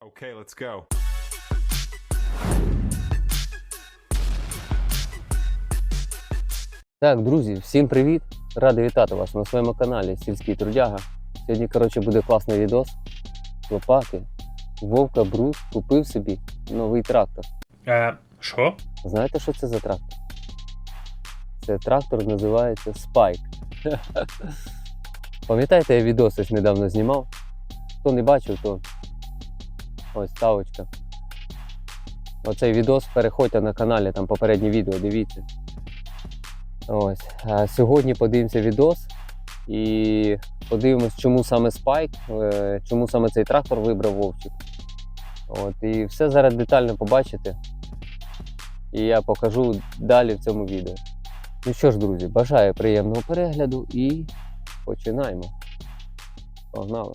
Okay, let's go. Так, друзі, всім привіт! Радий вітати вас на своєму каналі Сільський Трудяга. Сьогодні, коротше, буде класний відос. Лопати. Вовка Брус купив собі новий трактор. Е, що? Знаєте, що це за трактор? Це трактор називається Spike. Пам'ятаєте, я відос ось недавно знімав? Хто не бачив, то ось ставочка. Оцей відос переходьте на каналі, там попереднє відео, дивіться. Ось. А сьогодні подивимося відос і подивимось, чому саме Спайк, е, чому саме цей трактор вибрав Вовчик. От, і все зараз детально побачите. І я покажу далі в цьому відео. Ну що ж, друзі, бажаю приємного перегляду і починаємо. Погнали!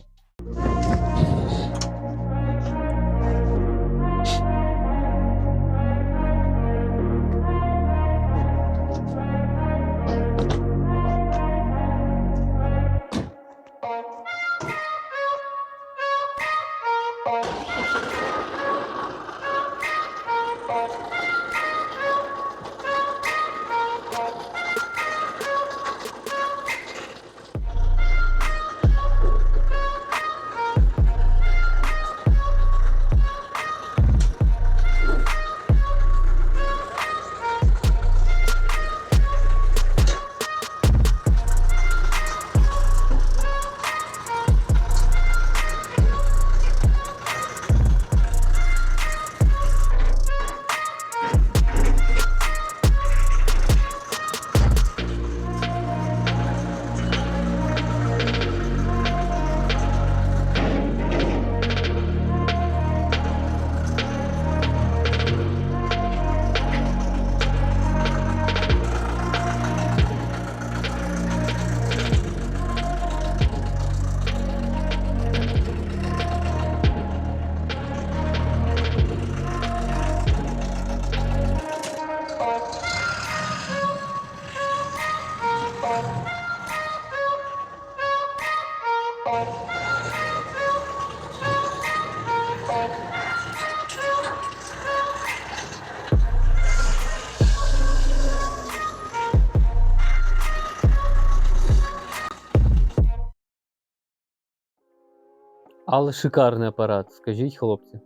Але шикарний апарат, скажіть, хлопці.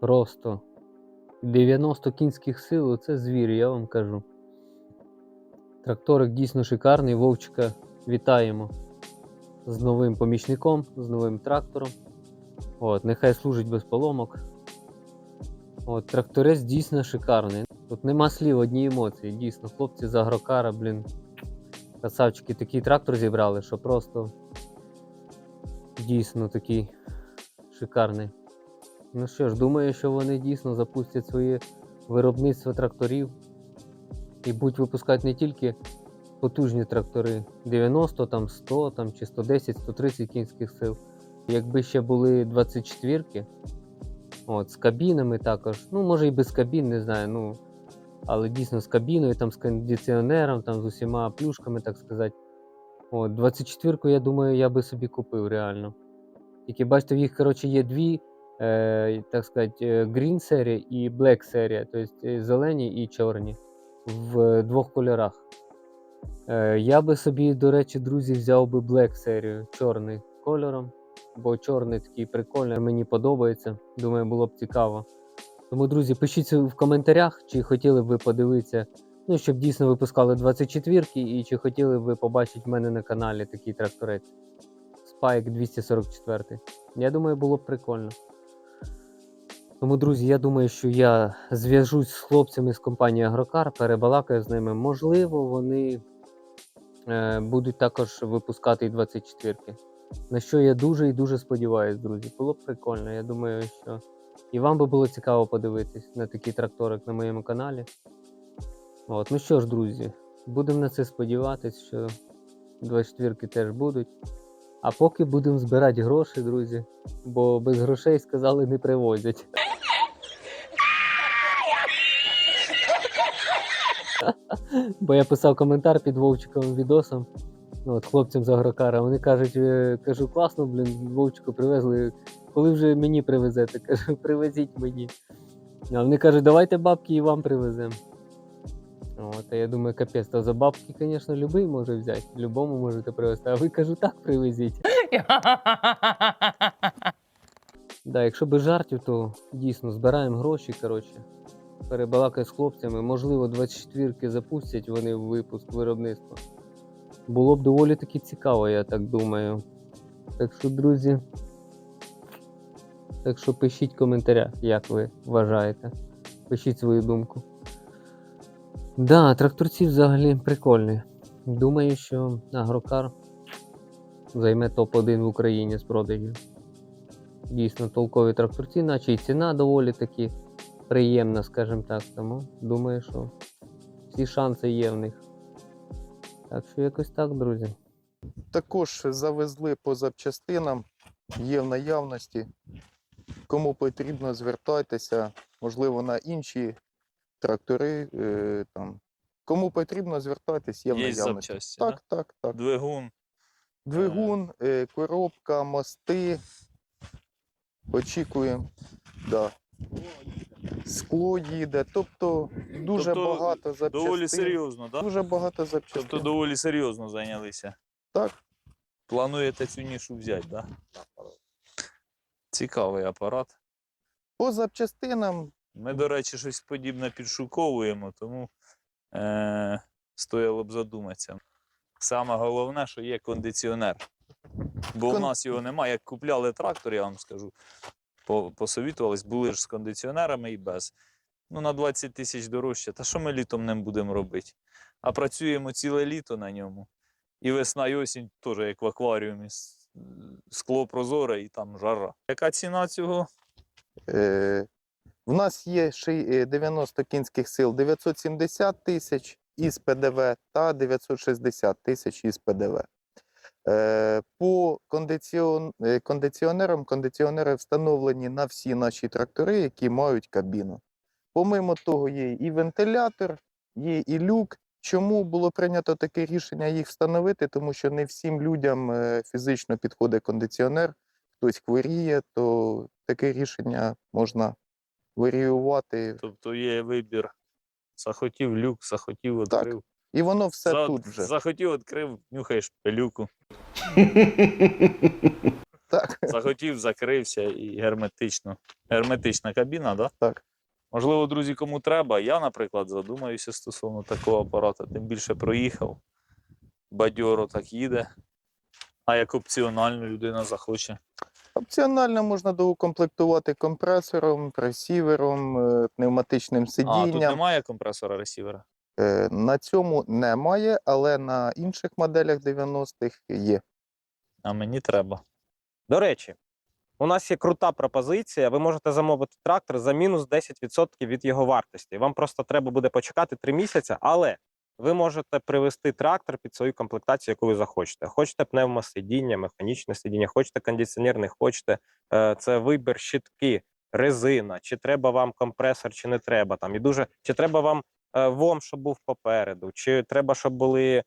Просто 90 кінських сил це звір, я вам кажу. Тракторик дійсно шикарний. Вовчика вітаємо з новим помічником, з новим трактором. От, нехай служить без поломок. От, тракторець дійсно шикарний. Тут нема слів, одні емоції. Дійсно, хлопці з агрокара, блін. Красавчики такий трактор зібрали, що просто дійсно такий шикарний. Ну що ж, думаю, що вони дійсно запустять своє виробництво тракторів і будуть випускати не тільки потужні трактори 90, там 100 там, чи 110, 130 кінських сил. Якби ще були 24-ки, от, з кабінами також, ну може і без кабін, не знаю, ну, але дійсно з кабіною, там, з кондиціонером, там, з усіма плюшками, так сказати. От, 24-ку, я думаю, я би собі купив реально. Тільки бачите, в їх, коротше, є дві, е, так сказати, е, Green серія і Black серія, тобто е, зелені і чорні в двох кольорах. Е, я би собі, до речі, друзі, взяв би Black серію чорний кольором, бо чорний такий прикольний, мені подобається. Думаю, було б цікаво. Тому, друзі, пишіть в коментарях, чи хотіли б ви подивитися, ну, щоб дійсно випускали 24-ки, і чи хотіли б ви побачити в мене на каналі такий тракторець. Spike 244. Я думаю, було б прикольно. Тому, друзі, я думаю, що я зв'яжусь з хлопцями з компанії Агрокар, перебалакаю з ними. Можливо, вони е, будуть також випускати і 24-ки. На що я дуже і дуже сподіваюся, друзі. Було б прикольно. Я думаю, що і вам би було цікаво подивитись на такий тракторик на моєму каналі. От, ну що ж, друзі, будемо на це сподіватися, що 24-ки теж будуть. А поки будемо збирати гроші, друзі, бо без грошей сказали не привозять. Бо я писав коментар під Вовчиковим відосом. Ну, от хлопцям з агрокара. Вони кажуть, е, кажу, класно, блін, Вовчику привезли коли вже мені привезете? Кажу, привезіть мені. А вони кажуть, давайте бабки і вам привеземо. От, я думаю, капець, то за бабки, звісно, любий може взяти, любому можете привезти. А ви кажу, так привезіть. Да, якщо без жартів, то дійсно збираємо гроші, коротше. Перебалакай з хлопцями. Можливо, 24-ки запустять вони в випуск виробництва. Було б доволі таки цікаво, я так думаю. Так що, друзі. Так що пишіть в коментарях, як ви вважаєте. Пишіть свою думку. Да, тракторці взагалі прикольні. Думаю, що агрокар займе топ-1 в Україні з продажів. Дійсно толкові тракторці, наче і ціна доволі таки приємна, скажімо так. Тому думаю, що всі шанси є в них. Так що якось так, друзі. Також завезли по запчастинам, є в наявності. Кому потрібно, звертайтеся, можливо, на інші трактори. Е, там. Кому потрібно, звертайтесь, є в Є наявності. запчасті, Так, так, так. Двигун. Двигун, е, коробка, мости. Очікуємо. Да. Скло їде. Тобто дуже Тобто багато запчастин. Доволі серйозно, так? Дуже багато запчастин. Тобто доволі серйозно зайнялися. Так. Плануєте цю нішу взяти, так? Цікавий апарат. По запчастинам Ми, до речі, щось подібне підшуковуємо, тому е- стояло б задуматися. Саме головне, що є кондиціонер. Бо в Кон- нас його немає. Як купляли трактор, я вам скажу, по- посовітувались, були ж з кондиціонерами і без. Ну, на 20 тисяч дорожче. Та що ми літом ним будемо робити? А працюємо ціле літо на ньому. І весна, і осінь теж як в акваріумі. Скло прозоре і там жара. Яка ціна цього? Е, в нас є ще е, 90 кінських сил 970 тисяч із ПДВ та 960 тисяч із ПДВ. Е, по е, кондиціонерам, кондиціонери встановлені на всі наші трактори, які мають кабіну. Помимо того, є і вентилятор, є і люк. Чому було прийнято таке рішення їх встановити? Тому що не всім людям е, фізично підходить кондиціонер, хтось хворіє, то таке рішення можна варіювати. Тобто є вибір. Захотів люк, захотів відкрив. І воно все За- тут вже. Захотів відкрив, нюхаєш пилюку. Так. Захотів, закрився і герметично. Герметична кабіна, да? Так. Можливо, друзі, кому треба. Я, наприклад, задумаюся стосовно такого апарата, тим більше проїхав. Бадьоро так їде. А як опціонально людина захоче. Опціонально можна доукомплектувати компресором, ресівером, е, пневматичним А, тут немає компресора ресівера. Е, На цьому немає, але на інших моделях 90-х є. А мені треба. До речі, у нас є крута пропозиція. Ви можете замовити трактор за мінус 10% від його вартості. Вам просто треба буде почекати 3 місяці, але ви можете привести трактор під свою комплектацію, яку ви захочете. Хочете пневмосидіння, механічне сидіння, хочете кондиціонер, не хочете. Е, Це вибір щитки, резина, чи треба вам компресор, чи не треба. Там і дуже чи треба вам е, ВОМ, щоб був попереду, чи треба, щоб були е,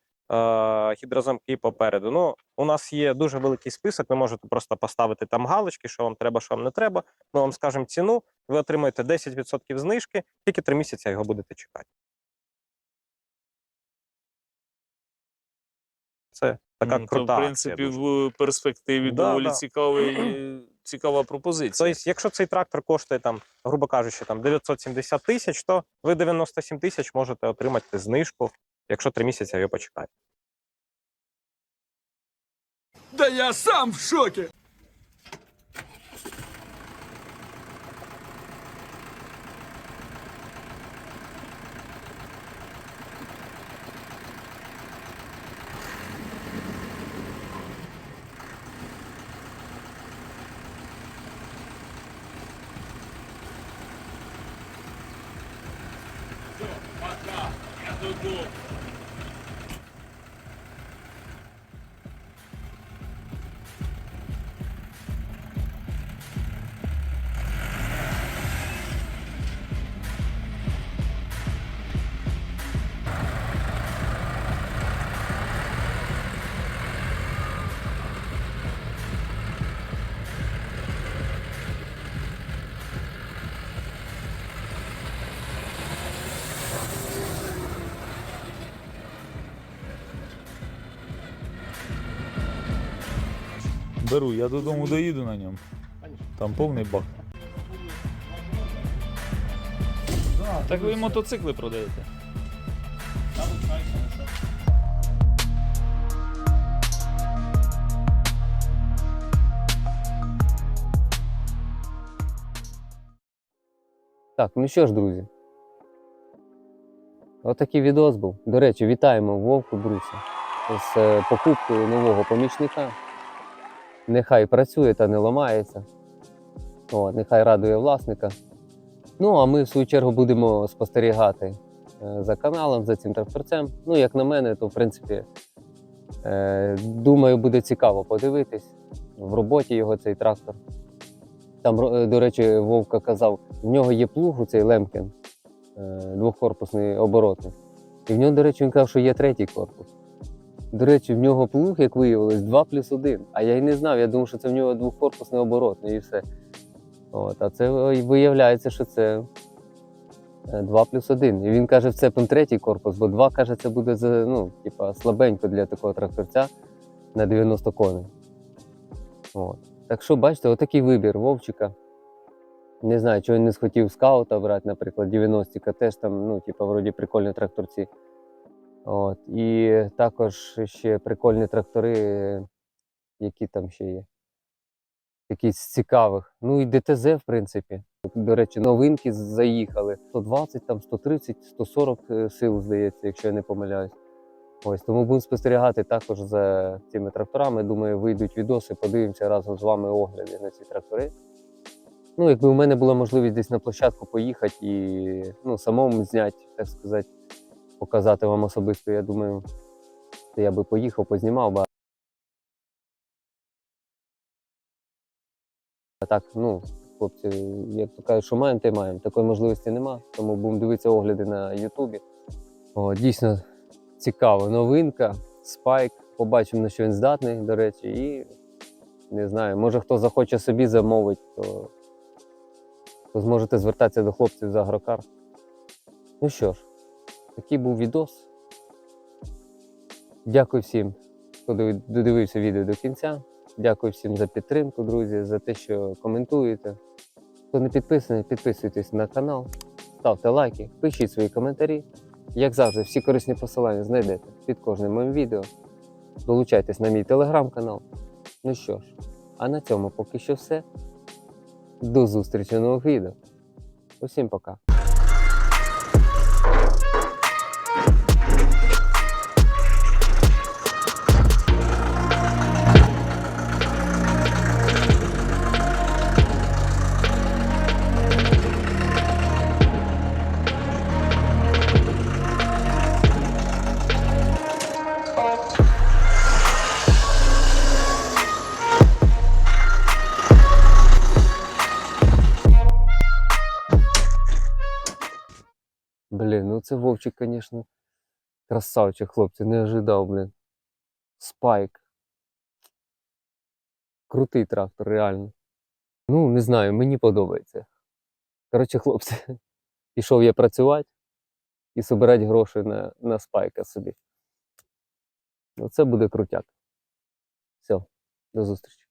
гідрозамки попереду. Ну, у нас є дуже великий список. Ви можете просто поставити там галочки, що вам треба, що вам не треба. Ми вам скажемо ціну. Ви отримаєте 10% знижки, тільки 3 місяці його будете чекати. Така крута. Це, в принципі, в перспективі Да, доволі да. цікавий, цікава пропозиція. Тобто, якщо цей трактор коштує там, грубо кажучи, там 970 тисяч, то ви 97 тисяч можете отримати знижку, якщо три місяці його почекаєте. Да я сам в шоке! ี่ Беру, я додому доїду на ньому. Там повний бак. Так ви мотоцикли продаєте? Так, ну що ж, друзі. Отакий відос був. До речі, вітаємо Вовку Бруса з е, покупкою нового помічника. Нехай працює та не ламається. От, нехай радує власника. Ну, а ми, в свою чергу, будемо спостерігати е, за каналом, за цим тракторцем. Ну, як на мене, то в принципі, е, думаю, буде цікаво подивитись в роботі його цей трактор. Там, до речі, Вовка казав, в нього є плуг, цей Лемкін, е, двохкорпусний оборотний. І в нього, до речі, він казав, що є третій корпус. До речі, в нього плуг, як виявилось, 2 плюс 1. А я й не знав, я думав, що це в нього двохкорпусний оборотний і все. От, а це виявляється, що це 2 плюс 1. І він каже, вцепим третій корпус, бо 2, каже, це буде ну, типа, слабенько для такого тракторця на 90 коней. От. Так що, бачите, отакий вибір Вовчика. Не знаю, чого він не схотів скаута брати, наприклад, 90-ка теж там, ну, типу, вроді прикольні тракторці. От. І також ще прикольні трактори, які там ще є. Якісь цікавих. Ну і ДТЗ, в принципі. До речі, новинки заїхали. 120, там 130, 140 е, сил, здається, якщо я не помиляюсь. Ось тому будемо спостерігати також за цими тракторами. Думаю, вийдуть відоси, подивимося разом з вами огляди на ці трактори. Ну, якби у мене була можливість десь на площадку поїхати і ну, самому зняти, так сказати, показати вам особисто, я думаю, то я би поїхав, познімав би. А так, ну, хлопці, як то кажуть, що маємо, те маємо. Такої можливості нема, тому будемо дивитися огляди на Ютубі. О, дійсно цікаво. Новинка, спайк. Побачимо, на що він здатний, до речі, і не знаю, може хто захоче собі замовити, то, то зможете звертатися до хлопців з Агрокар. Ну що ж, такий був відос. Дякую всім, хто додивився відео до кінця. Дякую всім за підтримку, друзі, за те, що коментуєте. Хто не підписаний, підписуйтесь на канал, ставте лайки, пишіть свої коментарі. Як завжди, всі корисні посилання знайдете під кожним моїм відео. Долучайтесь на мій телеграм-канал. Ну що ж, а на цьому поки що все. До зустрічі в нових відео. Усім пока. Блін, ну це Вовчик, звісно, красавчик, хлопці, не ожидав, блін. Спайк. Крутий трактор, реально. Ну, не знаю, мені подобається. Коротше, хлопці, пішов я працювати і збирати гроші на, на спайка собі. Оце буде крутяк. Все, до зустрічі.